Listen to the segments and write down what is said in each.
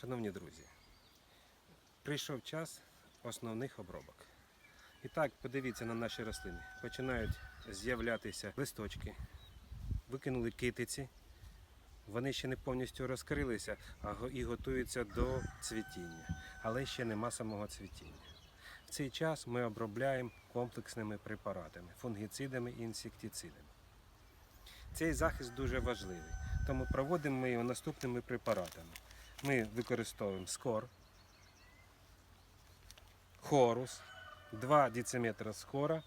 Шановні друзі, прийшов час основних обробок. І так, подивіться на наші рослини. Починають з'являтися листочки, викинули китиці. Вони ще не повністю розкрилися і готуються до цвітіння, але ще нема самого цвітіння. В цей час ми обробляємо комплексними препаратами, фунгіцидами і інсектицидами. Цей захист дуже важливий, тому проводимо ми його наступними препаратами. Ми використовуємо скор, хорус, 2 дециметра скора,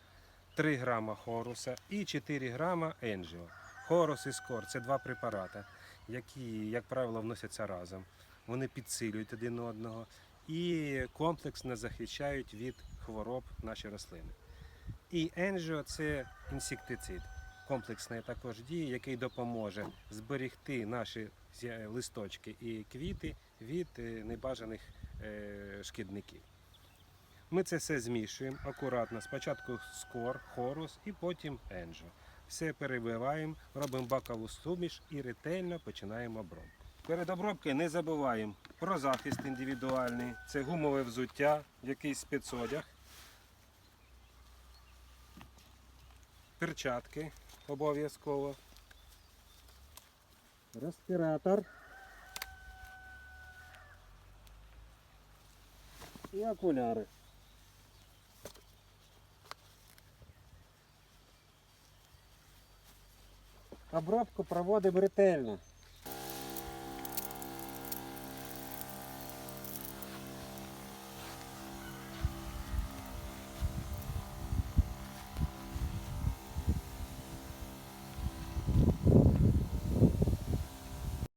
3 грама хоруса і 4 грама енджіо. Хорус і скор це два препарати, які, як правило, вносяться разом. Вони підсилюють один одного і комплексно захищають від хвороб наші рослини. І енджіо це інсектицид комплексної також дії, який допоможе зберегти наші листочки і квіти від е, небажаних е, шкідників. Ми це все змішуємо акуратно. Спочатку скор, хорус і потім енджо. Все перебиваємо, робимо бакову суміш і ретельно починаємо обробку. Перед обробкою не забуваємо про захист індивідуальний. Це гумове взуття, якийсь спецодяг, перчатки обов'язково, респіратор і окуляри. Обробку проводимо ретельно.